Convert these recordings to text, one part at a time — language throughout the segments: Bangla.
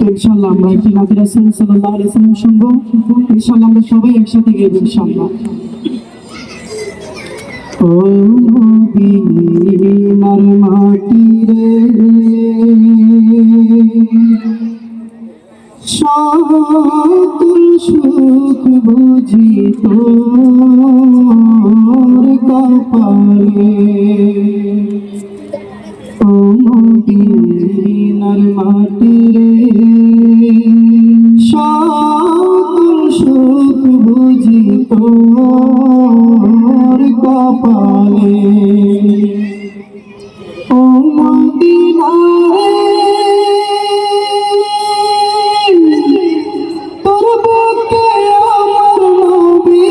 ইনশাল্লাহ আমরা একটি নাতি রাসুল সাল্লাহ আলাইসাল্লাম শুনব। ইনশাল্লাহ আমরা সবাই একসাথে গেবো ইনশাল্লাহ ও মাটি রে সুখ বুঝি তোর কপালে। ও মাটি রে তোর কপালে। ও মদিনারে তোর বুকে আমার নবী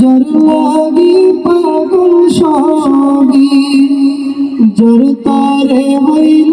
জর লাগি পাগল সবই জর তারে হইল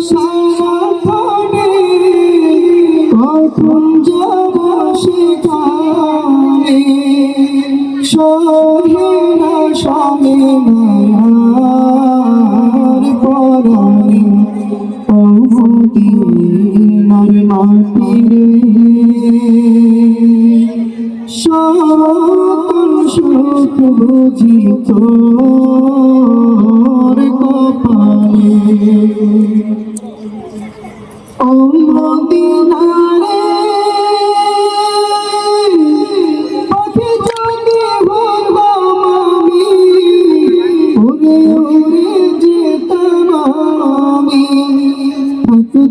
সারা ফোনে কখন যাব সেখানে? সহে না পরনে ও মদিনার সকল সুখ বুঝি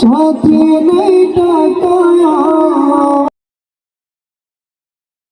সাথে